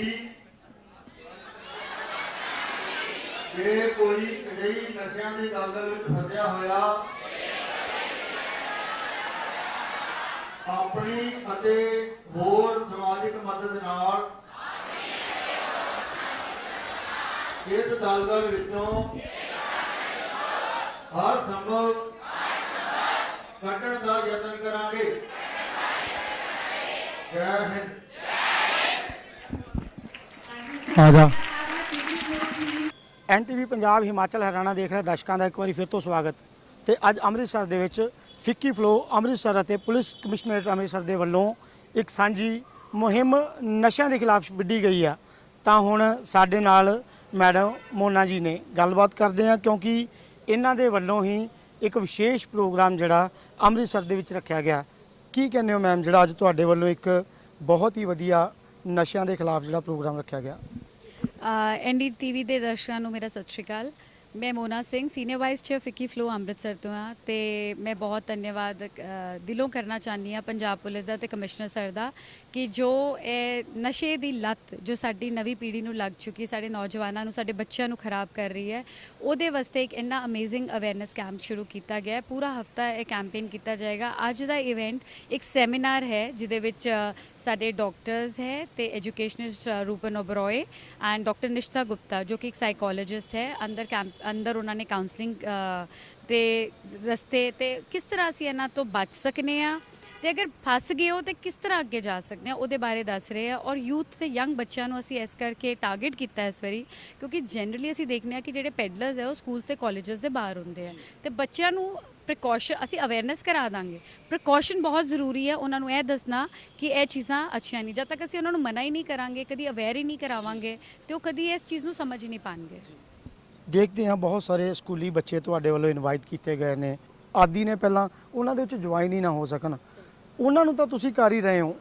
Plus ਜੇ ਕੋਈ ਅਜਿਹੀ ਨਸ਼ਿਆਂ ਦੀ ਦਲਦਲ ਵਿੱਚ ਫਸਿਆ ਹੋਇਆ, ਆਪਣੀ ਅਤੇ ਹੋਰ ਸਮਾਜਿਕ ਮਦਦ ਨਾਲ ਇਸ ਦਲਦਲ ਵਿੱਚੋਂ ਹਰ ਸੰਭਵ ਕੱਢਣ ਦਾ ਯਤਨ ਕਰਾਂਗੇ। ਜੈ ਹਿੰਦ। ਆ ਜਾ। ਐਨਟੀਵੀ ਪੰਜਾਬ ਹਿਮਾਚਲ ਹਰਿਆਣਾ ਦੇਖ ਰਹੇ ਦਰਸ਼ਕਾਂ ਦਾ ਇੱਕ ਵਾਰੀ ਫਿਰ ਤੋਂ ਸਵਾਗਤ। ਤੇ ਅੱਜ ਅੰਮ੍ਰਿਤਸਰ ਦੇ ਵਿੱਚ ਫਿੱਕੀ ਫਲੋ ਅੰਮ੍ਰਿਤਸਰ ਅਤੇ ਪੁਲਿਸ ਕਮਿਸ਼ਨਰੇਟ ਅੰਮ੍ਰਿਤਸਰ ਦੇ ਵੱਲੋਂ ਇੱਕ ਸਾਂਝੀ ਮੁਹਿੰਮ ਨਸ਼ਿਆਂ ਦੇ ਖਿਲਾਫ ਵਿੱਢੀ ਗਈ ਆ। ਤਾਂ ਹੁਣ ਸਾਡੇ ਨਾਲ ਮੈਡਮ ਮੋਨਾ ਜੀ ਨੇ ਗੱਲਬਾਤ ਕਰਦੇ ਆ, ਕਿਉਂਕਿ ਇਹਨਾਂ ਦੇ ਵੱਲੋਂ ਹੀ ਇੱਕ ਵਿਸ਼ੇਸ਼ ਪ੍ਰੋਗਰਾਮ ਜਿਹੜਾ ਅੰਮ੍ਰਿਤਸਰ ਦੇ ਵਿੱਚ ਰੱਖਿਆ ਗਿਆ। ਕੀ ਕਹਿੰਦੇ ਹੋ ਮੈਮ, ਜਿਹੜਾ ਅੱਜ ਤੁਹਾਡੇ ਵੱਲੋਂ ਇੱਕ ਬਹੁਤ ਹੀ ਵਧੀਆ ਨਸ਼ਿਆਂ ਦੇ ਖਿਲਾਫ ਜਿਹੜਾ ਪ੍ਰੋਗਰਾਮ ਰੱਖਿਆ ਗਿਆ? ਐਨਡੀਟੀਵੀ ਦੇ ਦਰਸ਼ਕਾਂ ਨੂੰ ਮੇਰਾ ਸਤਿ ਸ਼੍ਰੀ ਅਕਾਲ। ਮੈਂ Mona Singh senior vice chair FICCI FLO Amritsar ਤੋਂ ਹਾਂ ਤੇ ਮੈਂ ਬਹੁਤ ਧੰਨਵਾਦ ਦਿਲੋਂ ਕਰਨਾ ਚਾਹੁੰਦੀ ਹਾਂ ਪੰਜਾਬ ਪੁਲਿਸ ਦਾ ਤੇ ਕਮਿਸ਼ਨਰ ਸਰ ਦਾ ਕਿ ਜੋ ਇਹ ਨਸ਼ੇ ਦੀ ਲੱਤ ਜੋ ਸਾਡੀ ਨਵੀਂ ਪੀੜ੍ਹੀ ਨੂੰ ਲੱਗ ਚੁੱਕੀ, ਸਾਡੇ ਨੌਜਵਾਨਾਂ ਨੂੰ, ਸਾਡੇ ਬੱਚਿਆਂ ਨੂੰ ਖਰਾਬ ਕਰ ਰਹੀ ਹੈ, ਉਹਦੇ ਵਾਸਤੇ ਇੱਕ ਇੰਨਾ ਅਮੇਜ਼ਿੰਗ ਅਵੇਅਰਨੈਸ ਕੈਂਪ ਸ਼ੁਰੂ ਕੀਤਾ ਗਿਆ ਹੈ। ਪੂਰਾ ਹਫਤਾ ਇਹ ਕੈਂਪੇਨ ਕੀਤਾ ਜਾਏਗਾ। ਅੱਜ ਦਾ ਇਵੈਂਟ ਇੱਕ ਸੈਮੀਨਾਰ ਹੈ, ਜਿਹਦੇ ਵਿੱਚ ਸਾਡੇ ਡਾਕਟਰਸ ਹੈ ਤੇ educationist Rupan Oberoi and doctor Nishtha Gupta ਜੋ ਕਿ ਇੱਕ ਸਾਈਕੋਲੋਜਿਸਟ ਹੈ, ਅੰਦਰ ਕੈਂਪ ਅੰਦਰ ਉਹਨਾਂ ਨੇ ਕਾਉਂਸਲਿੰਗ ਤੇ ਰਸਤੇ ਤੇ ਕਿਸ ਤਰ੍ਹਾਂ ਅਸੀਂ ਇਹਨਾਂ ਤੋਂ ਬਚ ਸਕਨੇ ਆ? ਤੇ ਅਗਰ ਫਸ ਗਏ ਹੋ ਤੇ ਕਿਸ ਤਰ੍ਹਾਂ ਅੱਗੇ ਜਾ ਸਕਦੇ ਆ? ਉਹਦੇ ਬਾਰੇ ਦੱਸ ਰਹੇ ਆ। ਔਰ ਯੂਥ ਤੇ ਯੰਗ ਬੱਚਿਆਂ ਨੂੰ ਅਸੀਂ ਇਸ ਕਰਕੇ ਟਾਰਗੇਟ ਕੀਤਾ ਇਸ ਵਾਰੀ, ਕਿਉਂਕਿ ਜਨਰਲੀ ਅਸੀਂ ਦੇਖਨੇ ਆ ਕਿ ਜਿਹੜੇ ਪੈਡਲਰਸ ਹੈ ਉਹ ਸਕੂਲਸ ਤੇ ਕਾਲਜਸ ਦੇ ਬਾਹਰ ਹੁੰਦੇ ਆ। ਤੇ ਬੱਚਿਆਂ ਨੂੰ ਪ੍ਰੀਕਾਸ਼ਨ ਅਸੀਂ ਅਵੇਅਰਨੈਸ ਕਰਾ ਦਾਂਗੇ। ਪ੍ਰੀਕਾਸ਼ਨ ਬਹੁਤ ਜ਼ਰੂਰੀ ਹੈ ਉਹਨਾਂ ਨੂੰ ਇਹ ਦੱਸਣਾ ਕਿ ਇਹ ਚੀਜ਼ਾਂ ਅੱਛੀਆਂ ਨਹੀਂ। ਜਦ ਤੱਕ ਅਸੀਂ ਉਹਨਾਂ ਨੂੰ ਮਨਾ ਹੀ ਨਹੀਂ ਕਰਾਂਗੇ, ਕਦੀ ਅਵੇਅਰ ਹੀ ਨਹੀਂ ਕਰਾਵਾਂਗੇ, ਤੇ ਉਹ ਕਦੀ ਇਸ ਚੀਜ਼ ਨੂੰ ਸਮਝ ਹੀ ਨਹੀਂ ਪਾਣਗੇ। ਦੇਖਦੇ ਹਾਂ ਬਹੁਤ ਸਾਰੇ ਸਕੂਲੀ ਬੱਚੇ ਤੁਹਾਡੇ ਵੱਲੋਂ ਇਨਵਾਈਟ ਕੀਤੇ ਗਏ ਨੇ। ਆਦੀ ਨੇ ਪਹਿਲਾਂ ਉਹਨਾਂ ਦੇ ਵਿੱਚ ਜੁਆਇਨ ਹੀ ਨਾ ਹੋ ਸਕਣ। ਉਹਨਾਂ ਨੂੰ ਤਾਂ ਤੁਸੀਂ ਕਰ ਹੀ ਰਹੇ ਹੋ,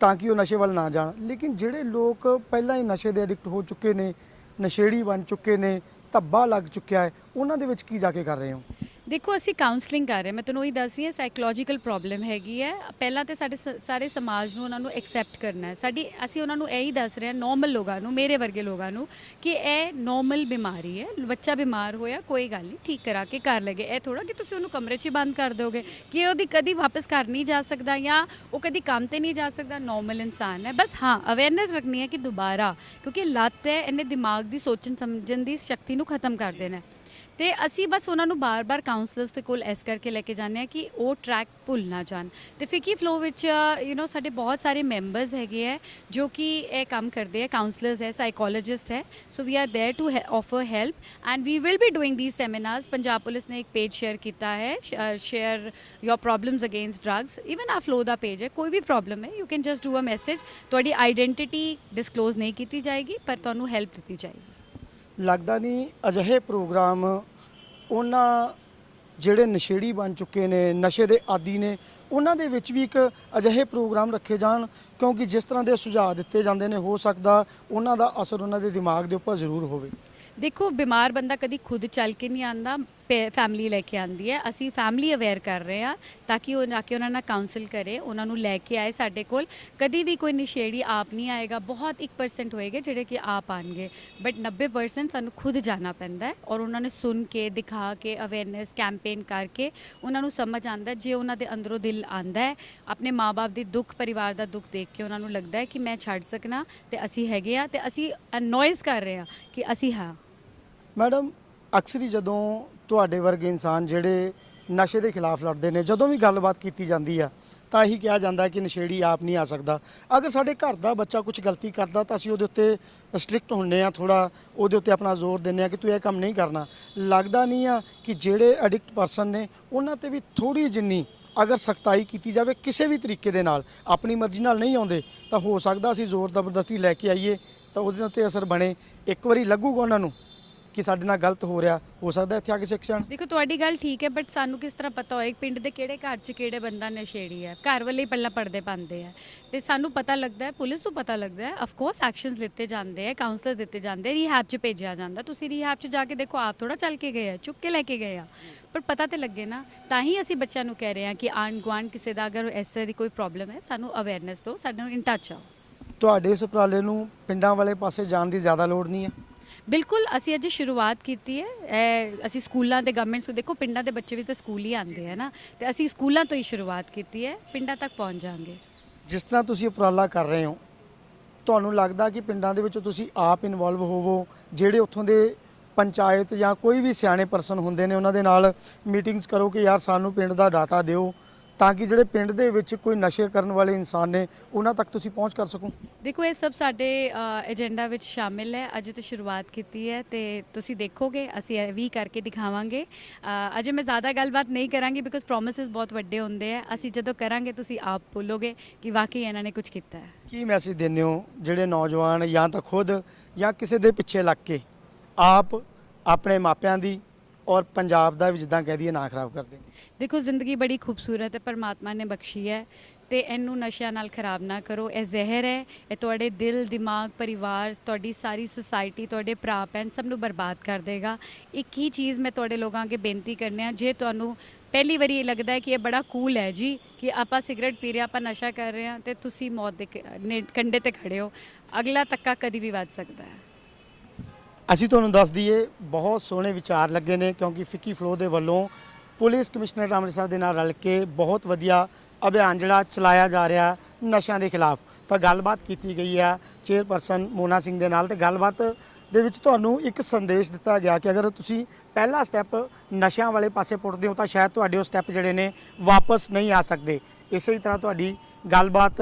ਤਾਂ ਕਿ ਉਹ ਨਸ਼ੇ ਵੱਲ ਨਾ ਜਾਣ। ਲੇਕਿਨ ਜਿਹੜੇ ਲੋਕ ਪਹਿਲਾਂ ਹੀ ਨਸ਼ੇ ਦੇ ਐਡਿਕਟ ਹੋ ਚੁੱਕੇ ਨੇ, ਨਸ਼ੇੜੀ ਬਣ ਚੁੱਕੇ ਨੇ, ਧੱਬਾ ਲੱਗ ਚੁੱਕਿਆ ਹੈ, ਉਹਨਾਂ ਦੇ ਵਿੱਚ ਕੀ ਜਾ ਕੇ ਕਰ ਰਹੇ ਹੋ? ਦੇਖੋ, ਅਸੀਂ ਕਾਉਂਸਲਿੰਗ ਕਰ ਰਹੇ ਮੈਂ ਤੁਹਾਨੂੰ ਉਹੀ ਦੱਸ ਰਹੀ ਹਾਂ ਸਾਈਕੋਲੋਜੀਕਲ ਪ੍ਰੋਬਲਮ ਹੈਗੀ ਹੈ। ਪਹਿਲਾਂ ਤੇ ਸਾਡੇ ਸ- ਸਾਰੇ ਸਮਾਜ ਨੂੰ ਉਹਨਾਂ ਨੂੰ ਐਕਸੈਪਟ ਕਰਨਾ ਹੈ। ਸਾਡੀ, ਅਸੀਂ ਉਹਨਾਂ ਨੂੰ ਇਹੀ ਦੱਸ ਰਹੇ ਹਾਂ ਨੋਰਮਲ ਲੋਕਾਂ ਨੂੰ, ਮੇਰੇ ਵਰਗੇ ਲੋਕਾਂ ਨੂੰ, ਕਿ ਇਹ ਨੋਰਮਲ ਬਿਮਾਰੀ ਹੈ। ਬੱਚਾ ਬਿਮਾਰ ਹੋਇਆ, ਕੋਈ ਗੱਲ ਨਹੀਂ, ਠੀਕ ਕਰਾ ਕੇ ਕਰ ਲਗੇ ਇਹ ਥੋੜਾ ਕਿ ਤੁਸੀਂ ਉਹਨੂੰ ਕਮਰੇ 'ਚ ਹੀ ਬੰਦ ਕਰ ਦਿਓਗੇ ਕਿ ਉਹਦੀ ਕਦੀ ਵਾਪਸ ਘਰ ਨਹੀਂ ਜਾ ਸਕਦਾ ਜਾਂ ਉਹ ਕਦੀ ਕੰਮ ਤੇ ਨਹੀਂ ਜਾ ਸਕਦਾ ਨੋਰਮਲ ਇਨਸਾਨ ਹੈ। ਬਸ ਹਾਂ ਅਵੇਅਰਨੈਸ ਰੱਖਣੀ ਹੈ ਕਿ ਦੁਬਾਰਾ, ਕਿਉਂਕਿ ਲੱਤ ਹੈ, ਇਹਨੇ ਦਿਮਾਗ ਦੀ ਸੋਚਣ ਸਮਝਣ ਦੀ ਸ਼ਕਤੀ ਨੂੰ ਖਤਮ ਕਰ ਦੇਣਾ ਹੈ। ਤੇ ਅਸੀਂ ਬਸ ਉਹਨਾਂ ਨੂੰ ਬਾਰ-ਬਾਰ ਕਾਉਂਸਲਰਸ ਦੇ ਕੋਲ ਇਸ ਕਰਕੇ ਲੈ ਕੇ ਜਾਂਦੇ ਆ ਕਿ ਉਹ ਟਰੈਕ ਭੁੱਲ ਨਾ ਜਾਣ ਤੇ ਫਿਕੀ ਫਲੋ ਵਿੱਚ ਯੂ نو ਸਾਡੇ ਬਹੁਤ ਸਾਰੇ ਮੈਂਬਰਸ ਹੈਗੇ ਆ ਜੋ ਕਿ ਇਹ ਕੰਮ ਕਰਦੇ ਆ ਕਾਉਂਸਲਰਸ ਹੈ ਸਾਈਕੋਲੋਜਿਸਟ ਹੈ so we are there to offer help and we will be doing these seminars Punjab police ਨੇ ਇੱਕ ਪੇਜ ਸ਼ੇਅਰ ਕੀਤਾ ਹੈ share your problems against drugs even a follow the page ਹੈ ਕੋਈ ਵੀ ਪ੍ਰੋਬਲਮ ਹੈ you can just do a message ਤੁਹਾਡੀ identity disclose ਨਹੀਂ ਕੀਤੀ ਜਾਏਗੀ ਪਰ ਤੁਹਾਨੂੰ ਹੈਲਪ ਦਿੱਤੀ ਜਾਏਗੀ ਲੱਗਦਾ ਨਹੀਂ, ਅਜਿਹੇ ਪ੍ਰੋਗਰਾਮ ਉਹਨਾਂ ਜਿਹੜੇ ਨਸ਼ੇੜੀ ਬਣ ਚੁੱਕੇ ਨੇ, ਨਸ਼ੇ ਦੇ ਆਦੀ ਨੇ, ਉਹਨਾਂ ਦੇ ਵਿੱਚ ਵੀ ਇੱਕ ਅਜਿਹੇ ਪ੍ਰੋਗਰਾਮ ਰੱਖੇ ਜਾਣ, ਕਿਉਂਕਿ ਜਿਸ ਤਰ੍ਹਾਂ ਦੇ ਸੁਝਾਅ ਦਿੱਤੇ ਜਾਂਦੇ ਨੇ, ਹੋ ਸਕਦਾ ਉਹਨਾਂ ਦਾ ਅਸਰ ਉਹਨਾਂ ਦੇ ਦਿਮਾਗ ਦੇ ਉੱਪਰ ਜ਼ਰੂਰ ਹੋਵੇ। ਦੇਖੋ, ਬਿਮਾਰ ਬੰਦਾ ਕਦੀ ਖੁਦ ਚੱਲ ਕੇ ਨਹੀਂ ਆਂਦਾ। ਫੈਮਿਲੀ ਲੈ ਕੇ ਆਂਦੀ ਹੈ। ਅਸੀਂ ਫੈਮਿਲੀ ਅਵੇਅਰ ਕਰ ਰਹੇ ਹਾਂ ਤਾਂ ਕਿ ਉਹ ਜਾ ਕੇ ਉਹਨਾਂ ਨਾਲ ਕਾਉਂਸਲ ਕਰੇ, ਉਹਨਾਂ ਨੂੰ ਲੈ ਕੇ ਆਏ ਸਾਡੇ ਕੋਲ। ਕਦੀ ਵੀ ਕੋਈ ਨਿਸ਼ੇੜੀ ਆਪ ਨਹੀਂ ਆਏਗਾ, ਬਹੁਤ 1% ਹੋਏਗੇ ਜਿਹੜੇ ਕਿ ਆਪ ਆਣਗੇ। ਬਟ 90% ਸਾਨੂੰ ਖੁਦ ਜਾਣਾ ਪੈਂਦਾ ਹੈ ਔਰ ਉਹਨਾਂ ਨੇ ਸੁਣ ਕੇ, ਦਿਖਾ ਕੇ ਅਵੇਅਰਨੈਸ ਕੈਂਪੇਨ ਕਰਕੇ ਉਹਨਾਂ ਨੂੰ ਸਮਝ ਆਂਦਾ ਜੇ ਉਹਨਾਂ ਦੇ ਅੰਦਰੋਂ ਦਿਲ ਆਂਦਾ ਹੈ, ਆਪਣੇ ਮਾਪੇ ਦੀ ਦੁੱਖ, ਪਰਿਵਾਰ ਦਾ ਦੁੱਖ ਦੇਖ ਕੇ ਉਹਨਾਂ ਨੂੰ ਲੱਗਦਾ ਹੈ ਕਿ ਮੈਂ ਛੱਡ ਸਕਣਾ ਤੇ ਅਸੀਂ ਹੈਗੇ ਆ ਤੇ ਅਸੀਂ ਅਨੋਇਜ਼ ਕਰ ਰਹੇ ਹਾਂ ਕਿ ਅਸੀਂ ਹਾਂ। ਮੈਡਮ, ਅਕਸਰ ਹੀ ਜਦੋਂ ਤੁਹਾਡੇ ਵਰਗੇ ਇਨਸਾਨ ਜਿਹੜੇ ਨਸ਼ੇ ਦੇ ਖਿਲਾਫ ਲੜਦੇ ਨੇ, ਜਦੋਂ ਵੀ ਗੱਲਬਾਤ ਕੀਤੀ ਜਾਂਦੀ ਆ, ਤਾਂ ਇਹੀ ਕਿਹਾ ਜਾਂਦਾ ਕਿ ਨਸ਼ੇੜੀ ਆਪ ਨਹੀਂ ਆ ਸਕਦਾ। ਅਗਰ ਸਾਡੇ ਘਰ ਦਾ ਬੱਚਾ ਕੁਝ ਗਲਤੀ ਕਰਦਾ, ਤਾਂ ਅਸੀਂ ਉਹਦੇ ਉੱਤੇ ਸਟ੍ਰਿਕਟ ਹੁੰਨੇ ਆ ਥੋੜਾ ਉਹਦੇ ਉੱਤੇ ਆਪਣਾ ਜ਼ੋਰ ਦਿੰਨੇ ਆ ਕਿ ਤੂੰ ਇਹ ਕੰਮ ਨਹੀਂ ਕਰਨਾ। ਲੱਗਦਾ ਨਹੀਂ ਆ ਕਿ ਜਿਹੜੇ ਐਡਿਕਟ ਪਰਸਨ ਨੇ, ਉਹਨਾਂ ਤੇ ਵੀ ਥੋੜੀ ਜਿੰਨੀ ਅਗਰ ਸਖਤਾਈ ਕੀਤੀ ਜਾਵੇ ਕਿਸੇ ਵੀ ਤਰੀਕੇ ਦੇ ਨਾਲ, ਆਪਣੀ ਮਰਜ਼ੀ ਨਾਲ ਨਹੀਂ ਆਉਂਦੇ, ਤਾਂ ਹੋ ਸਕਦਾ ਅਸੀਂ ਜ਼ੋਰ ਜ਼ਬਰਦਸਤੀ ਲੈ ਕੇ ਆਈਏ, ਤਾਂ ਉਹਦੇ ਉੱਤੇ ਅਸਰ ਬਣੇ। ਇੱਕ ਵਾਰੀ ਲੱਗੂਗਾ ਉਹਨਾਂ ਨੂੰ। ਕਿ ਸਾਡੇ ਨਾਲ ਗਲਤ ਹੋ ਰਿਹਾ ਹੋ ਸਕਦਾ ਇੱਥੇ ਆ ਕੇ ਸਿੱਖ ਜਾਣ। ਦੇਖੋ ਤੁਹਾਡੀ ਗੱਲ ਠੀਕ ਹੈ ਬਟ ਸਾਨੂੰ ਕਿਸ ਤਰ੍ਹਾਂ ਪਤਾ ਹੋਏ ਪਿੰਡ ਦੇ ਕਿਹੜੇ ਘਰ 'ਚ ਕਿਹੜੇ ਬੰਦਾ ਨਸ਼ੇੜੀ ਹੈ? ਘਰ ਵਾਲੇ ਹੀ ਪਰਦੇ ਪਾਉਂਦੇ ਆ। ਤੇ ਸਾਨੂੰ ਪਤਾ ਲੱਗਦਾ ਹੈ ਪੁਲਿਸ ਨੂੰ ਪਤਾ ਲੱਗਦਾ ਹੈ ਆਫ ਕੋਰਸ ਐਕਸ਼ਨਸ ਲਿੱਤੇ ਜਾਂਦੇ ਆ ਕਾਉਂਸਲਰ ਦਿੱਤੇ ਜਾਂਦੇ ਰੀਹੈਬ 'ਚ ਭੇਜਿਆ ਜਾਂਦਾ। ਤੁਸੀਂ ਰੀਹੈਬ 'ਚ ਜਾ ਕੇ ਦੇਖੋ ਆਪ ਥੋੜਾ ਚੱਲ ਕੇ ਗਏ ਆ ਚੁੱਕ ਕੇ ਲੈ ਕੇ ਗਏ ਆ। ਪਰ ਪਤਾ ਤੇ ਲੱਗੇ ਨਾ ਤਾਂ ਹੀ ਅਸੀਂ ਬੱਚਿਆਂ ਨੂੰ ਕਹਿ ਰਹੇ ਹਾਂ ਕਿ ਆਂਢ ਗੁਆਂਢ ਕਿਸੇ ਦਾ ਅਗਰ ਇਸ ਤਰ੍ਹਾਂ ਦੀ ਕੋਈ ਪ੍ਰੋਬਲਮ ਹੈ ਸਾਨੂੰ ਅਵੇਅਰਨੈਸ ਦਿਓ ਸਾਡੇ ਨਾਲ ਇਨ ਟੱਚ ਆਓ। ਤੁਹਾਡੇ ਇਸ ਉਪਰਾਲੇ ਨੂੰ ਪਿੰਡਾਂ ਵਾਲੇ ਪਾਸੇ ਜਾਣ ਦੀ ਜ਼ਿਆਦਾ ਲੋੜ ਨਹੀਂ ਹੈ। ਬਿਲਕੁਲ, ਅਸੀਂ ਅੱਜ ਸ਼ੁਰੂਆਤ ਕੀਤੀ ਹੈ। ਅਸੀਂ ਸਕੂਲਾਂ ਦੇ ਗਵਰਨਮੈਂਟ ਸਕੂਲ ਦੇਖੋ, ਪਿੰਡਾਂ ਦੇ ਬੱਚੇ ਵੀ ਤਾਂ ਸਕੂਲ ਹੀ ਆਉਂਦੇ ਆ ਨਾ। ਤੇ ਅਸੀਂ ਸਕੂਲਾਂ ਤੋਂ ਹੀ ਸ਼ੁਰੂਆਤ ਕੀਤੀ ਹੈ। ਪਿੰਡਾਂ ਤੱਕ ਪਹੁੰਚ ਜਾਾਂਗੇ ਜਿਸ ਤਰ੍ਹਾਂ ਤੁਸੀਂ ਉਪਰਾਲਾ ਕਰ ਰਹੇ ਹੋ, ਤੁਹਾਨੂੰ ਲੱਗਦਾ ਕਿ ਪਿੰਡਾਂ ਦੇ ਵਿੱਚ ਤੁਸੀਂ ਆਪ ਇਨਵੋਲਵ ਹੋਵੋ, ਜਿਹੜੇ ਉੱਥੋਂ ਦੇ ਪੰਚਾਇਤ ਜਾਂ ਕੋਈ ਵੀ ਸਿਆਣੇ ਪਰਸਨ ਹੁੰਦੇ ਨੇ, ਉਹਨਾਂ ਦੇ ਨਾਲ ਮੀਟਿੰਗਸ ਕਰੋ ਕਿ ਯਾਰ ਸਾਨੂੰ ਪਿੰਡ ਦਾ ਡਾਟਾ ਦਿਓ। ਤਾਂ ਕਿ ਜਿਹੜੇ ਪਿੰਡ ਦੇ ਵਿੱਚ ਕੋਈ ਨਸ਼ੇ ਕਰਨ ਵਾਲੇ ਇਨਸਾਨ ਨੇ ਉਹਨਾਂ ਤੱਕ ਤੁਸੀਂ ਪਹੁੰਚ ਕਰ ਸਕੋ। ਦੇਖੋ ਇਹ ਸਭ ਸਾਡੇ ਏਜੰਡਾ ਵਿੱਚ ਸ਼ਾਮਿਲ ਹੈ। ਅੱਜ ਤੇ ਸ਼ੁਰੂਆਤ ਕੀਤੀ ਹੈ ਤੇ ਤੁਸੀਂ ਦੇਖੋਗੇ ਅਸੀਂ ਇਹ ਵੀ ਕਰਕੇ ਦਿਖਾਵਾਂਗੇ। ਅਜੇ ਮੈਂ ਜ਼ਿਆਦਾ ਗੱਲਬਾਤ ਨਹੀਂ ਕਰਾਂਗੀ ਬਿਕੋਜ਼ ਪ੍ਰੋਮਿਸਸ ਬਹੁਤ ਵੱਡੇ ਹੁੰਦੇ ਆ। ਅਸੀਂ ਜਦੋਂ ਕਰਾਂਗੇ ਤੁਸੀਂ ਆਪ ਬੋਲੋਗੇ ਕਿ ਵਾਕਈ ਇਹਨਾਂ ਨੇ ਕੁਝ ਕੀਤਾ ਹੈ। ਕੀ ਮੈਸੇਜ ਦਿੰਦੇ ਹੋ ਜਿਹੜੇ ਨੌਜਵਾਨ ਜਾਂ ਤਾਂ ਖੁਦ ਜਾਂ ਕਿਸੇ ਦੇ ਪਿੱਛੇ ਲੱਗ ਕੇ ਆਪ ਆਪਣੇ ਮਾਪਿਆਂ ਦੀ ਔਰ ਪੰਜਾਬ ਦਾ ਵੀ ਜਿੱਦਾਂ ਕਹਿ ਦਈਏ ਨਾ ਖਰਾਬ ਕਰਦੇ ਨੇ ਦੇਖੋ ਜ਼ਿੰਦਗੀ ਬੜੀ ਖੂਬਸੂਰਤ ਹੈ ਪਰਮਾਤਮਾ ਨੇ ਬਖਸ਼ੀ ਹੈ ਤੇ ਇਹਨੂੰ ਨਸ਼ਿਆਂ ਨਾਲ ਖਰਾਬ ਨਾ ਕਰੋ। ਇਹ ਜ਼ਹਿਰ ਹੈ ਇਹ ਤੁਹਾਡੇ ਦਿਲ ਦਿਮਾਗ ਪਰਿਵਾਰ ਤੁਹਾਡੀ ਸਾਰੀ ਸੁਸਾਇਟੀ ਤੁਹਾਡੇ ਭਰਾ ਭੈਣ ਸਭ ਨੂੰ ਬਰਬਾਦ ਕਰ ਦੇਗਾ। ਇੱਕ ਹੀ ਚੀਜ਼ ਮੈਂ ਤੁਹਾਡੇ ਲੋਕਾਂ ਅੱਗੇ ਬੇਨਤੀ ਕਰਨੇ ਆ ਜੇ ਤੁਹਾਨੂੰ ਪਹਿਲੀ ਵਾਰੀ ਇਹ ਲੱਗਦਾ ਹੈ ਕਿ ਇਹ ਬੜਾ ਕੂਲ ਹੈ ਜੀ ਕਿ ਆਪਾਂ ਸਿਗਰਟ ਪੀ ਰਹੇ ਹਾਂ, ਆਪਾਂ ਨਸ਼ਾ ਕਰ ਰਹੇ ਹਾਂ ਤੇ ਤੁਸੀਂ ਮੌਤ ਦੇ ਕ- ਕੰਢੇ ਤੇ ਖੜੇ ਹੋ ਅਗਲਾ ਤੱਕਾ ਕਦੀ ਵੀ ਵੱਧ ਸਕਦਾ ਹੈ। ਅਸੀਂ ਤੁਹਾਨੂੰ ਦੱਸ ਦਈਏ, ਬਹੁਤ ਸੋਹਣੇ ਵਿਚਾਰ ਲੱਗੇ ਨੇ ਕਿਉਂਕਿ ਫਿੱਕੀ ਫਲੋ ਦੇ ਵੱਲੋਂ ਪੁਲਿਸ ਕਮਿਸ਼ਨਰ ਅੰਮ੍ਰਿਤਸਰ ਦੇ ਨਾਲ ਰਲ ਕੇ ਬਹੁਤ ਵਧੀਆ ਅਭਿਆਨ ਜਿਹੜਾ ਚਲਾਇਆ ਜਾ ਰਿਹਾ ਨਸ਼ਿਆਂ ਦੇ ਖਿਲਾਫ। ਤਾਂ ਗੱਲਬਾਤ ਕੀਤੀ ਗਈ ਹੈ ਚੇਅਰਪਰਸਨ ਮੋਨਾ ਸਿੰਘ ਦੇ ਨਾਲ ਤੇ ਗੱਲਬਾਤ ਦੇ ਵਿੱਚ ਤੁਹਾਨੂੰ ਇੱਕ ਸੰਦੇਸ਼ ਦਿੱਤਾ ਗਿਆ ਕਿ ਅਗਰ ਤੁਸੀਂ ਪਹਿਲਾ ਸਟੈਪ ਨਸ਼ਿਆਂ ਵਾਲੇ ਪਾਸੇ ਪੁੱਟਦੇ ਹੋ ਤਾਂ ਸ਼ਾਇਦ ਤੁਹਾਡੇ ਉਹ ਸਟੈਪ ਜਿਹੜੇ ਨੇ ਵਾਪਸ ਨਹੀਂ ਆ ਸਕਦੇ। ਇਸੇ ਤਰ੍ਹਾਂ ਤੁਹਾਡੀ ਗੱਲਬਾਤ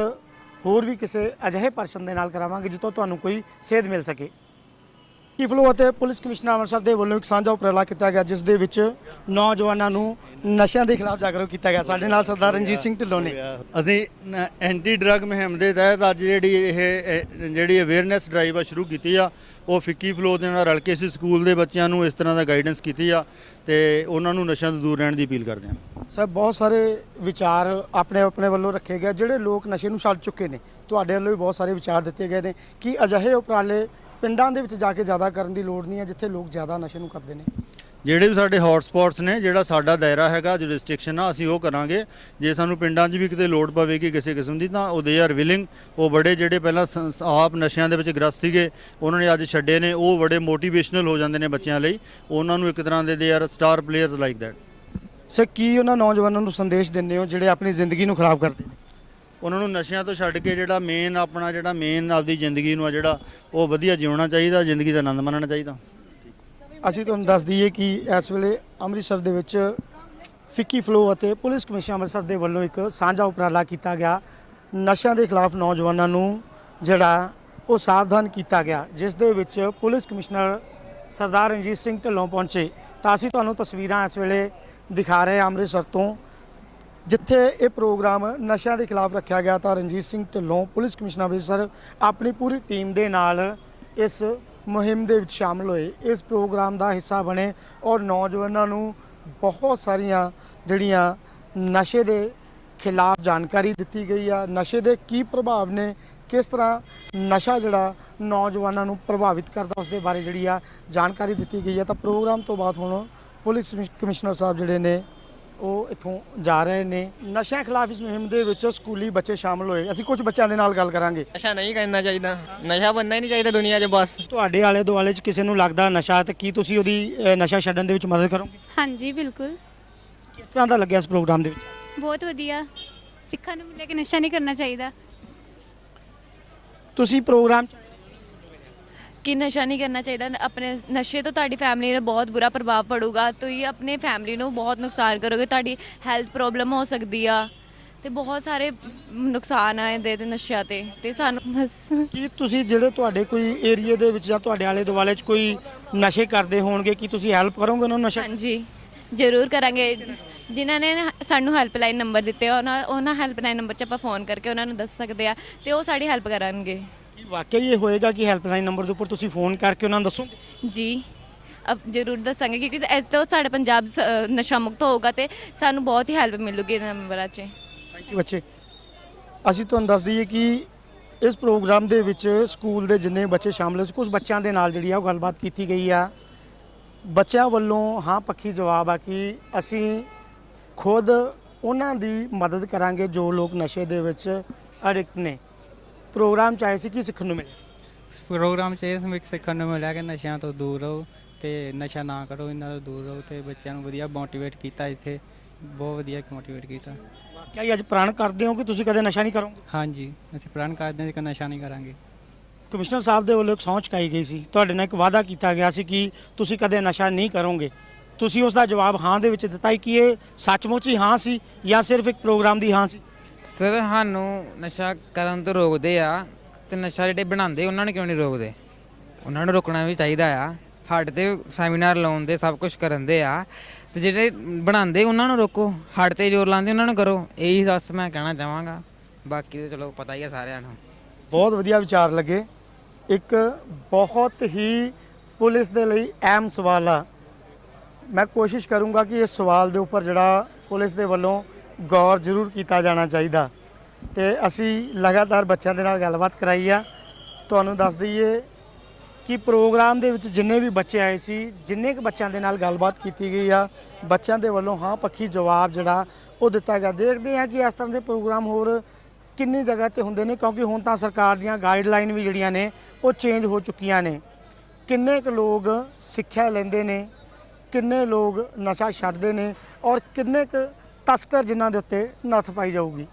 ਹੋਰ ਵੀ ਕਿਸੇ ਅਜਿਹੇ ਪਰਸਨ ਦੇ ਨਾਲ ਕਰਾਵਾਂਗੇ ਜਿੱਥੋਂ ਤੁਹਾਨੂੰ ਕੋਈ ਸੇਧ ਮਿਲ ਸਕੇ। ਕੀ ਫਲੋ ਅਤੇ ਪੁਲਿਸ ਕਮਿਸ਼ਨਰ ਅੰਮ੍ਰਿਤਸਰ ਦੇ ਵੱਲੋਂ ਇੱਕ ਸਾਂਝਾ ਉਪਰਾਲਾ ਕੀਤਾ ਗਿਆ ਜਿਸ ਦੇ ਵਿੱਚ ਨੌਜਵਾਨਾਂ ਨੂੰ ਨਸ਼ਿਆਂ ਦੇ ਖਿਲਾਫ ਜਾਗਰੂਕ ਕੀਤਾ ਗਿਆ। ਸਾਡੇ ਨਾਲ ਸਰਦਾਰ ਰਣਜੀਤ ਸਿੰਘ ਢਿੱਲੋਂ ਨੇ। ਅਸੀਂ ਐਂਟੀ ਡਰੱਗ ਮੁਹਿੰਮ ਦੇ ਤਹਿਤ ਅੱਜ ਜਿਹੜੀ ਇਹ ਇਹ ਜਿਹੜੀ ਅਵੇਅਰਨੈਸ ਡਰਾਈਵ ਆ ਸ਼ੁਰੂ ਕੀਤੀ ਆ ਉਹ ਫਿੱਕੀ ਫਲੋ ਦੇ ਨਾਲ ਰਲ ਕੇ ਅਸੀਂ ਸਕੂਲ ਦੇ ਬੱਚਿਆਂ ਨੂੰ ਇਸ ਤਰ੍ਹਾਂ ਦਾ ਗਾਈਡੈਂਸ ਕੀਤੀ ਆ ਤੇ ਉਹਨਾਂ ਨੂੰ ਨਸ਼ਿਆਂ ਤੋਂ ਦੂਰ ਰਹਿਣ ਦੀ ਅਪੀਲ ਕਰਦੇ ਹਾਂ ਸਰ ਬਹੁਤ ਸਾਰੇ ਵਿਚਾਰ ਆਪਣੇ ਆਪਣੇ ਵੱਲੋਂ ਰੱਖੇ ਗਏ ਜਿਹੜੇ ਲੋਕ ਨਸ਼ੇ ਨੂੰ ਛੱਡ ਚੁੱਕੇ ਨੇ ਤੁਹਾਡੇ ਵੱਲੋਂ ਵੀ ਬਹੁਤ ਸਾਰੇ ਵਿਚਾਰ ਦਿੱਤੇ ਗਏ ਨੇ। ਕਿ ਅਜਿਹੇ ਉਪਰਾਲੇ ਪਿੰਡਾਂ ਦੇ ਵਿੱਚ ਜਾ ਕੇ ਜ਼ਿਆਦਾ ਕਰਨ ਦੀ ਲੋੜ ਨਹੀਂ ਹੈ ਜਿੱਥੇ ਲੋਕ ਜ਼ਿਆਦਾ ਨਸ਼ੇ ਨੂੰ ਕਰਦੇ ਨੇ। ਜਿਹੜੇ ਵੀ ਸਾਡੇ ਹੌਟ ਸਪੌਟਸ ਨੇ ਜਿਹੜਾ ਸਾਡਾ ਦਾਇਰਾ ਹੈਗਾ ਜੋ ਰਿਸਟ੍ਰਿਕਸ਼ਨ ਆ ਅਸੀਂ ਉਹ ਕਰਾਂਗੇ। ਜੇ ਸਾਨੂੰ ਪਿੰਡਾਂ 'ਚ ਵੀ ਕਿਤੇ ਲੋੜ ਪਵੇਗੀ ਕਿਸੇ ਕਿਸਮ ਦੀ ਤਾਂ ਉਹ ਦੇ ਆਰ ਵਿਲਿੰਗ ਉਹ ਬੜੇ ਜਿਹੜੇ ਪਹਿਲਾਂ ਸ- ਆਪ ਨਸ਼ਿਆਂ ਦੇ ਵਿੱਚ ਗ੍ਰਸਤ ਸੀਗੇ ਉਹਨਾਂ ਨੇ ਅੱਜ ਛੱਡੇ ਨੇ। ਉਹ ਬੜੇ ਮੋਟੀਵੇਸ਼ਨਲ ਹੋ ਜਾਂਦੇ ਨੇ ਬੱਚਿਆਂ ਲਈ। ਉਹਨਾਂ ਨੂੰ ਇੱਕ ਤਰ੍ਹਾਂ ਦੇ ਦੇ are star players like that sir ਕੀ ਉਹਨਾਂ ਨੌਜਵਾਨਾਂ ਨੂੰ ਸੰਦੇਸ਼ ਦਿੰਦੇ ਹੋ ਜਿਹੜੇ ਆਪਣੀ ਜ਼ਿੰਦਗੀ ਨੂੰ ਖਰਾਬ ਕਰਦੇ ਨੇ? ਉਹਨਾਂ ਨੂੰ ਨਸ਼ਿਆਂ ਤੋਂ ਛੱਡ ਕੇ ਜਿਹੜਾ ਮੇਨ ਆਪਣਾ ਜਿਹੜਾ ਮੇਨ ਆਪਦੀ ਜ਼ਿੰਦਗੀ ਨੂੰ ਆ ਜਿਹੜਾ ਉਹ ਵਧੀਆ ਜਿਉਣਾ ਚਾਹੀਦਾ, ਜ਼ਿੰਦਗੀ ਦਾ ਆਨੰਦ ਮਾਣਨਾ ਚਾਹੀਦਾ। ਅਸੀਂ ਤੁਹਾਨੂੰ ਦੱਸ ਦਈਏ ਕਿ ਇਸ ਵੇਲੇ ਅੰਮ੍ਰਿਤਸਰ ਦੇ ਵਿੱਚ ਫਿੱਕੀ ਫਲੋ ਅਤੇ ਪੁਲਿਸ ਕਮਿਸ਼ਨ ਅੰਮ੍ਰਿਤਸਰ ਦੇ ਵੱਲੋਂ ਇੱਕ ਸਾਂਝਾ ਉਪਰਾਲਾ ਕੀਤਾ ਗਿਆ। ਨਸ਼ਿਆਂ ਦੇ ਖਿਲਾਫ ਨੌਜਵਾਨਾਂ ਨੂੰ ਜਿਹੜਾ ਉਹ ਸਾਵਧਾਨ ਕੀਤਾ ਗਿਆ, ਜਿਸ ਦੇ ਵਿੱਚ ਪੁਲਿਸ ਕਮਿਸ਼ਨਰ ਸਰਦਾਰ ਰਣਜੀਤ ਸਿੰਘ ਢਿੱਲੋਂ ਪਹੁੰਚੇ। ਤਾਂ ਅਸੀਂ ਤੁਹਾਨੂੰ ਤਸਵੀਰਾਂ ਇਸ ਵੇਲੇ ਦਿਖਾ ਰਹੇ ਹਾਂ ਅੰਮ੍ਰਿਤਸਰ ਤੋਂ। ਜਿੱਥੇ ਇਹ ਪ੍ਰੋਗਰਾਮ ਨਸ਼ਿਆਂ ਦੇ ਖਿਲਾਫ ਰੱਖਿਆ ਗਿਆ ਤਾਂ ਰਣਜੀਤ ਸਿੰਘ ਢਿੱਲੋਂ ਪੁਲਿਸ ਕਮਿਸ਼ਨਰ ਅੰਮ੍ਰਿਤਸਰ ਆਪਣੀ ਪੂਰੀ ਟੀਮ ਦੇ ਨਾਲ ਇਸ ਮੁਹਿੰਮ ਦੇ ਵਿੱਚ ਸ਼ਾਮਲ ਹੋਏ। ਇਸ ਪ੍ਰੋਗਰਾਮ ਦਾ ਹਿੱਸਾ ਬਣੇ ਔਰ ਨੌਜਵਾਨਾਂ ਨੂੰ ਬਹੁਤ ਸਾਰੀਆਂ ਜਿਹੜੀਆਂ ਨਸ਼ੇ ਦੇ ਖਿਲਾਫ ਜਾਣਕਾਰੀ ਦਿੱਤੀ ਗਈ ਆ, ਨਸ਼ੇ ਦੇ ਕੀ ਪ੍ਰਭਾਵ ਨੇ, ਕਿਸ ਤਰ੍ਹਾਂ ਨਸ਼ਾ ਜਿਹੜਾ ਨੌਜਵਾਨਾਂ ਨੂੰ ਪ੍ਰਭਾਵਿਤ ਕਰਦਾ ਉਸ ਦੇ ਬਾਰੇ ਜਿਹੜੀ ਆ ਜਾਣਕਾਰੀ ਦਿੱਤੀ ਗਈ ਆ। ਤਾਂ ਪ੍ਰੋਗਰਾਮ ਤੋਂ ਬਾਅਦ ਹੁਣ ਪੁਲਿਸ ਕਮਿਸ਼ਨਰ ਸਾਹਿਬ ਜਿਹੜੇ ਨੇ ਉਹ ਇੱਥੋਂ ਜਾ ਰਹੇ ਨੇ। ਨਸ਼ਿਆਂ ਖਿਲਾਫ ਇਸ ਮੁਹਿੰਮ ਦੇ ਵਿੱਚ ਸਕੂਲੀ ਬੱਚੇ ਸ਼ਾਮਲ ਹੋਏ। ਅਸੀਂ ਕੁਝ ਬੱਚਿਆਂ ਦੇ ਨਾਲ ਗੱਲ ਕਰਾਂਗੇ। ਨਸ਼ਾ ਨਹੀਂ ਕਰਨਾ ਚਾਹੀਦਾ। ਨਸ਼ਾ ਬੰਨਣਾ ਹੀ ਨਹੀਂ ਚਾਹੀਦਾ ਦੁਨੀਆ 'ਚ ਬਸ। ਤੁਹਾਡੇ ਆਲੇ ਦੁਆਲੇ 'ਚ ਕਿਸੇ ਨੂੰ ਲੱਗਦਾ ਨਸ਼ਾ ਤੇ ਕੀ ਤੁਸੀਂ ਉਹਦੀ ਨਸ਼ਾ ਛੱਡਣ ਦੇ ਵਿੱਚ ਮਦਦ ਕਰੋਗੇ? ਹਾਂਜੀ ਬਿਲਕੁਲ। ਕਿਸ ਤਰ੍ਹਾਂ ਦਾ ਲੱਗਿਆ ਇਸ ਪ੍ਰੋਗਰਾਮ ਦੇ ਵਿੱਚ? ਬਹੁਤ ਵਧੀਆ। ਸਿੱਖਣ ਨੂੰ ਮਿਲਿਆ ਕਿ ਨਸ਼ਾ ਨਹੀਂ ਕਰਨਾ ਚਾਹੀਦਾ। ਤੁਸੀਂ ਪ੍ਰੋਗਰਾਮ 'ਚ ਕਿ ਨਸ਼ਾ ਨਹੀਂ ਕਰਨਾ ਚਾਹੀਦਾ ਆਪਣੇ ਨਸ਼ੇ ਤੋਂ ਤੁਹਾਡੀ ਫੈਮਿਲੀ ਨੂੰ ਬਹੁਤ ਬੁਰਾ ਪ੍ਰਭਾਵ ਪੜੂਗਾ ਤੁਸੀਂ ਆਪਣੇ ਫੈਮਿਲੀ ਨੂੰ ਬਹੁਤ ਨੁਕਸਾਨ ਕਰੋਗੇ ਤੁਹਾਡੀ ਹੈਲਥ ਪ੍ਰੋਬਲਮ ਹੋ ਸਕਦੀ ਆ ਤੇ ਬਹੁਤ ਸਾਰੇ ਨੁਕਸਾਨ ਆ ਇਹਦੇ ਤੇ ਨਸ਼ਿਆਂ ਤੇ ਤੇ ਸਾਨੂੰ ਬਸ। ਕੀ ਤੁਸੀਂ ਜਿਹੜੇ ਤੁਹਾਡੇ ਕੋਈ ਏਰੀਆ ਦੇ ਵਿੱਚ ਜਾਂ ਤੁਹਾਡੇ ਆਲੇ ਦੁਆਲੇ 'ਚ ਕੋਈ ਨਸ਼ੇ ਕਰਦੇ ਹੋਣਗੇ ਕੀ ਤੁਸੀਂ ਹੈਲਪ ਕਰੋਗੇ ਉਹਨਾਂ ਨੂੰ ਨਸ਼ਾ? ਹਾਂਜੀ ਜ਼ਰੂਰ ਕਰਾਂਗੇ। ਜਿਨ੍ਹਾਂ ਨੇ ਸਾਨੂੰ ਹੈਲਪਲਾਈਨ ਨੰਬਰ ਦਿੱਤੇ ਉਹਨਾਂ ਉਹਨਾਂ ਹੈਲਪਲਾਈਨ ਨੰਬਰ 'ਚ ਆਪਾਂ ਫੋਨ ਕਰਕੇ ਉਹਨਾਂ ਨੂੰ ਦੱਸ ਸਕਦੇ ਆ ਤੇ ਉਹ ਸਾਡੀ ਹੈਲਪ ਕਰਨਗੇ ਵਾਕਈ ਇਹ ਹੋਏਗਾ ਕਿ ਹੈਲਪਲਾਈਨ ਨੰਬਰ ਦੇ ਉੱਪਰ ਤੁਸੀਂ ਫੋਨ ਕਰਕੇ ਉਹਨਾਂ ਨੂੰ ਦੱਸੋਗੇ? ਜੀ। ਅਪ- ਜ਼ਰੂਰ ਦੱਸਾਂਗੇ ਕਿਉਂਕਿ ਇਸ ਤੋਂ ਸਾਡੇ ਪੰਜਾਬ ਸ- ਨਸ਼ਾ ਮੁਕਤ ਹੋਊਗਾ ਤੇ ਸਾਨੂੰ ਬਹੁਤ ਹੀ ਹੈਲਪ ਮਿਲੂਗੀ ਇਹਨਾਂ ਨੰਬਰਾਂ 'ਚ। ਥੈਂਕ ਯੂ ਬੱਚੇ। ਅਸੀਂ ਤੁਹਾਨੂੰ ਦੱਸ ਦਈਏ ਕਿ ਇਸ ਪ੍ਰੋਗਰਾਮ ਦੇ ਵਿੱਚ ਸਕੂਲ ਦੇ ਜਿੰਨੇ ਬੱਚੇ ਸ਼ਾਮਲ ਸੀ ਕੁਝ ਬੱਚਿਆਂ ਦੇ ਨਾਲ ਜਿਹੜੀ ਆ ਉਹ ਗੱਲਬਾਤ ਕੀਤੀ ਗਈ ਆ। ਬੱਚਿਆਂ ਵੱਲੋਂ ਹਾਂ ਪੱਖੀ ਜਵਾਬ ਆ ਕਿ ਅਸੀਂ ਖੁਦ ਉਹਨਾਂ ਦੀ ਮਦਦ ਕਰਾਂਗੇ ਜੋ ਲੋਕ ਨਸ਼ੇ ਦੇ ਵਿੱਚ ਅਡਿਕਟ ਨੇ। ਪ੍ਰੋਗਰਾਮ ਚ ਆਏ ਸੀ ਕੀ ਸਿੱਖਣ ਨੂੰ ਮਿਲਿਆ? ਪ੍ਰੋਗਰਾਮ 'ਚ ਇਹ ਸਮਿਕ ਸਿੱਖਣ ਨੂੰ ਮਿਲਿਆ ਕਿ ਨਸ਼ਿਆਂ ਤੋਂ ਦੂਰ ਰਹੋ ਤੇ ਨਸ਼ਾ ਨਾ ਕਰੋ ਇਹਨਾਂ ਤੋਂ ਦੂਰ ਰਹੋ ਤੇ ਬੱਚਿਆਂ ਨੂੰ ਵਧੀਆ ਮੋਟੀਵੇਟ ਕੀਤਾ ਇੱਥੇ ਬਹੁਤ ਵਧੀਆ ਮੋਟੀਵੇਟ ਕੀਤਾ। ਵਾਕਿਆ ਹੀ ਅੱਜ ਪ੍ਰਣ ਕਰਦੇ ਹੋ ਕਿ ਤੁਸੀਂ ਕਦੇ ਨਸ਼ਾ ਨਹੀਂ ਕਰੋਗੇ? ਹਾਂਜੀ ਅਸੀਂ ਪ੍ਰਣ ਕਰਦੇ ਹਾਂ ਕਿ ਨਸ਼ਾ ਨਹੀਂ ਕਰਾਂਗੇ। ਕਮਿਸ਼ਨਰ ਸਾਹਿਬ ਦੇ ਵੱਲੋਂ ਇੱਕ ਸਹੁੰ ਚੁਕਾਈ ਗਈ ਸੀ ਤੁਹਾਡੇ ਨਾਲ ਇੱਕ ਵਾਅਦਾ ਕੀਤਾ ਗਿਆ ਸੀ ਕਿ ਤੁਸੀਂ ਕਦੇ ਨਸ਼ਾ ਨਹੀਂ ਕਰੋਗੇ। ਤੁਸੀਂ ਉਸ ਦਾ ਜਵਾਬ ਹਾਂ ਦੇ ਵਿੱਚ ਦਿੱਤਾ ਹੈ ਕਿ ਇਹ ਸੱਚਮੁੱਚ ਹੀ ਹਾਂ ਸੀ ਜਾਂ ਸਿਰਫ ਇੱਕ ਪ੍ਰੋਗਰਾਮ ਦੀ ਹਾਂ ਸੀ? ਸਰ, ਸਾਨੂੰ ਨਸ਼ਾ ਕਰਨ ਤੋਂ ਰੋਕਦੇ ਆ ਤੇ ਨਸ਼ਾ ਜਿਹੜੇ ਬਣਾਉਂਦੇ, ਉਹਨਾਂ ਨੂੰ ਕਿਉਂ ਨਹੀਂ ਰੋਕਦੇ? ਉਹਨਾਂ ਨੂੰ ਰੋਕਣਾ ਵੀ ਚਾਹੀਦਾ ਆ। ਸਾਡੇ ਤੇ ਸੈਮੀਨਾਰ ਲਾਉਣ ਦੇ ਸਭ ਕੁਝ ਕਰਨ ਦੇ ਆ। ਤੇ ਜਿਹੜੇ ਬਣਾਉਂਦੇ, ਉਹਨਾਂ ਨੂੰ ਰੋਕੋ। ਸਾਡੇ ਤੇ ਜ਼ੋਰ ਲਾਉਂਦੇ, ਉਹਨਾਂ ਨੂੰ ਕਰੋ। ਇਹੀ ਦੱਸ ਮੈਂ ਕਹਿਣਾ ਚਾਹਾਂਗਾ। ਬਾਕੀ ਤਾਂ ਚਲੋ ਪਤਾ ਹੀ ਆ ਸਾਰਿਆਂ ਨੂੰ। ਬਹੁਤ ਵਧੀਆ ਵਿਚਾਰ ਲੱਗੇ। ਇੱਕ ਬਹੁਤ ਹੀ ਪੁਲਿਸ ਦੇ ਲਈ ਅਹਿਮ ਸਵਾਲ ਆ। ਮੈਂ ਕੋਸ਼ਿਸ਼ ਕਰੂੰਗਾ ਕਿ ਇਸ ਸਵਾਲ ਦੇ ਉੱਪਰ ਜਿਹੜਾ ਪੁਲਿਸ ਦੇ ਵੱਲੋਂ ਗੌਰ ਜ਼ਰੂਰ ਕੀਤਾ ਜਾਣਾ ਚਾਹੀਦਾ। ਤੇ ਅਸੀਂ ਲਗਾਤਾਰ ਬੱਚਿਆਂ ਦੇ ਨਾਲ ਗੱਲਬਾਤ ਕਰਾਈ ਆ। ਤੁਹਾਨੂੰ ਦੱਸ ਦਈਏ ਕਿ ਪ੍ਰੋਗਰਾਮ ਦੇ ਵਿੱਚ ਜਿੰਨੇ ਵੀ ਬੱਚੇ ਆਏ ਸੀ, ਜਿੰਨੇ ਕੁ ਬੱਚਿਆਂ ਦੇ ਨਾਲ ਗੱਲਬਾਤ ਕੀਤੀ ਗਈ ਆ, ਬੱਚਿਆਂ ਦੇ ਵੱਲੋਂ ਹਾਂ ਪੱਖੀ ਜਵਾਬ ਜਿਹੜਾ ਉਹ ਦਿੱਤਾ ਗਿਆ। ਦੇਖਦੇ ਆ ਕਿ ਇਸ ਤਰ੍ਹਾਂ ਦੇ ਪ੍ਰੋਗਰਾਮ ਹੋਰ ਕਿੰਨੀ ਜਗ੍ਹਾ ਤੇ ਹੁੰਦੇ ਨੇ, ਕਿਉਂਕਿ ਹੁਣ ਤਾਂ ਸਰਕਾਰ ਦੀਆਂ ਗਾਈਡਲਾਈਨ ਵੀ ਜਿਹੜੀਆਂ ਨੇ, ਉਹ ਚੇਂਜ ਹੋ ਚੁੱਕੀਆਂ ਨੇ। ਕਿੰਨੇ ਕੁ ਲੋਕ ਸਿੱਖਿਆ ਲੈਂਦੇ ਨੇ, ਕਿੰਨੇ ਲੋਕ ਨਸ਼ਾ ਛੱਡਦੇ ਨੇ ਔਰ ਕਿੰਨੇ ਕੁ ਤਸਕਰ ਜਿਨ੍ਹਾਂ ਦੇ ਉੱਤੇ ਨੱਥ ਪਾਈ ਜਾਊਗੀ।